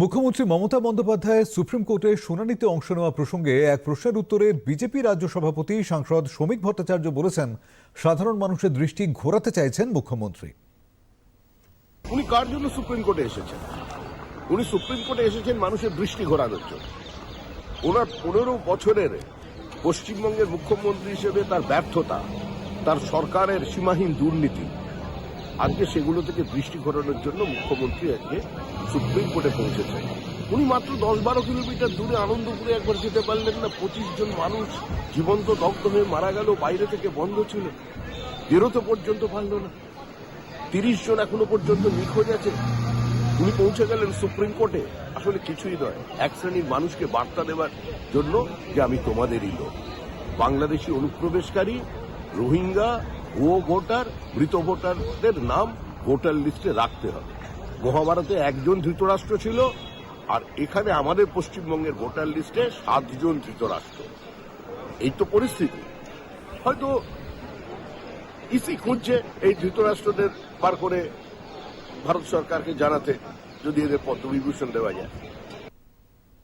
মুখ্যমন্ত্রী মমতা বন্দ্যোপাধ্যায় সুপ্রিম কোর্টে শুনানিতে অংশ নেওয়া প্রসঙ্গে এক প্রশ্নের উত্তরে বিজেপি রাজ্য সভাপতি সাংসদ শ্রমিক ভট্টাচার্য বলেছেন, সাধারণ মানুষের দৃষ্টি ঘোরাতে চাইছেন মুখ্যমন্ত্রী। উনি কার জন্য সুপ্রিম কোর্টে এসেছেন? উনি সুপ্রিম কোর্টে এসেছেন মানুষের দৃষ্টি ঘোরানোর জন্য। ওনার পনেরো বছরের পশ্চিমবঙ্গের মুখ্যমন্ত্রী হিসেবে তার ব্যর্থতা, তার সরকারের সীমাহীন দুর্নীতি আজকে সেগুলো থেকে বৃষ্টি ঘোরানোর জন্য মুখ্যমন্ত্রী আজকে সুপ্রিম কোর্টে পৌঁছেছেন। উনি মাত্র দশ বারো কিলোমিটার দূরে আনন্দপুরে একবার যেতে পারলেন না, পঁচিশ জন মানুষ জীবন্ত দগ্ধ হয়ে মারা গেল, বাইরে থেকে বন্ধ ছিল। বেরোতে পর্যন্ত পারল না। তিরিশ জন এখনও পর্যন্ত নিখোঁজ আছে। উনি পৌঁছে গেলেন সুপ্রিম কোর্টে। আসলে কিছুই নয়, এক শ্রেণির মানুষকে বার্তা দেওয়ার জন্য যে আমি তোমাদেরই লোক। বাংলাদেশি অনুপ্রবেশকারী, রোহিঙ্গা ভুয়ো ভোটার, মৃত ভোটারদের নাম ভোটার লিস্টে রাখতে হবে। মহাভারতে একজন ধৃতরাষ্ট্র ছিল, আর এখানে আমাদের পশ্চিমবঙ্গের ভোটার লিস্টে সাতজন ধৃতরাষ্ট্র। এই তো পরিস্থিতি। হয়তো ইসি খুঁজছে এই ধৃতরাষ্ট্রদের পার করে ভারত সরকারকে জানাতে, যদি এদের পদ্মবিভূষণ দেওয়া যায়।